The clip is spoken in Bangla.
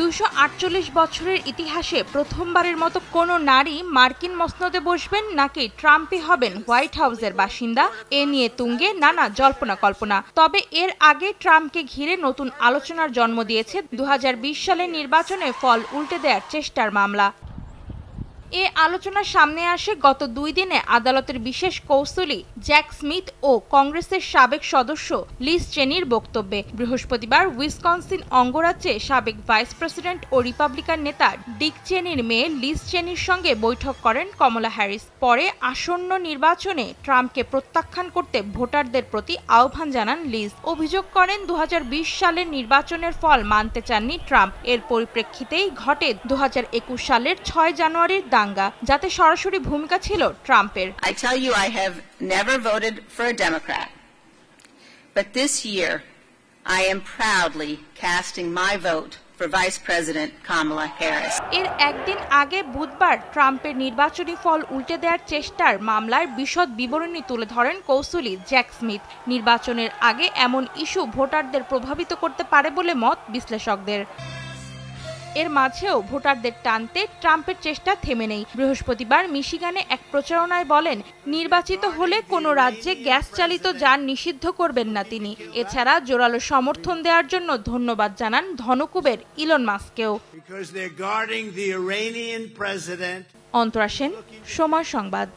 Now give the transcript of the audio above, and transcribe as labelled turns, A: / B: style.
A: দুশো আটচল্লিশ বছরের ইতিহাসে প্রথমবারের মতো কোনো নারী মার্কিন মসনদে বসবেন নাকি ট্রাম্পই হবেন হোয়াইট হাউসের বাসিন্দা? এ নিয়ে তুঙ্গে নানা জল্পনা কল্পনা। তবে এর আগে ট্রাম্পকে ঘিরে নতুন আলোচনার জন্ম দিয়েছে দু হাজার বিশ সালের নির্বাচনে ফল উল্টে দেওয়ার চেষ্টার মামলা। এ আলোচনার সামনে আসে গত দুই দিনে আদালতের বিশেষ কৌশলী জ্যাক স্মিথ ও কংগ্রেসের সাবেক সদস্য লিস চেনির বক্তব্যে। বৃহস্পতিবার উইসকনসিন অঙ্গরাজ্যে সাবেক ভাইস প্রেসিডেন্ট ও রিপাবলিকান নেতা ডিক চেনির মেয়ে লিস চেনির সঙ্গে বৈঠক করেন কমলা হ্যারিস। পরে আসন্ন নির্বাচনে ট্রাম্পকে প্রত্যাখ্যান করতে ভোটারদের প্রতি আহ্বান জানান লিস অভিযোগ করেন দু হাজার বিশ সালের নির্বাচনের ফল মানতে চাননি ট্রাম্প। এর পরিপ্রেক্ষিতেই ঘটে দু হাজার একুশ সালের ছয় জানুয়ারির দাঙ্গা। যাতে সরাসরি ভূমিকা ছিল ট্রাম্পের
B: I tell you, I have never voted for a Democrat. But this year, I am proudly casting my vote for Vice President Kamala Harris.
A: এর একদিন আগে বুধবার ট্রাম্পের নির্বাচনী ফল উল্টে দেওয়ার চেষ্টার মামলার বিশদ বিবরণী তুলে ধরেন কৌশলী জ্যাক স্মিথ নির্বাচনের আগে এমন ইস্যু ভোটারদের প্রভাবিত করতে পারে বলে মত বিশ্লেষকদের এর মাঝেও ভোটারদের টানতে ট্রাম্পের চেষ্টা থেমে নেই। বৃহস্পতিবার মিশিগানে এক প্রচারণায় বলেন নির্বাচিত হলে কোনো রাজ্যে গ্যাস চালিত যান নিষিদ্ধ করবেন না তিনি। এছাড়া জোরালো সমর্থন দেওয়ার জন্য ধন্যবাদ জানান ধনকুবের ইলন মাস্কেও
C: because they're guarding the Iranian president.
A: Antara Sen সময় সংবাদ।